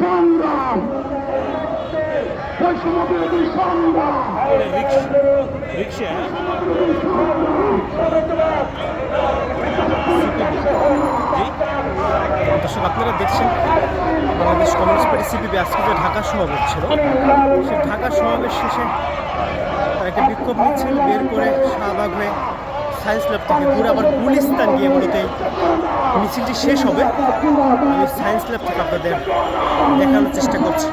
সংগ্রাম। দর্শক, আপনারা দেখছেন বাংলাদেশ কমিউনিস্ট পার্টি সিপিবি, আজকে যে ঢাকা সমাবেশ ছিল সে ঢাকা সমাবেশ শেষে তারা একটা বিক্ষোভ মিছিল বের করে শাহবাগ হয়ে সায়েন্স ল্যাব থেকে ঘুরে আবার গুলিস্তান গিয়ে মূলত মিছিলটি শেষ হবে। আমি সায়েন্স ল্যাব থেকে আপনাদের দেখানোর চেষ্টা করছি।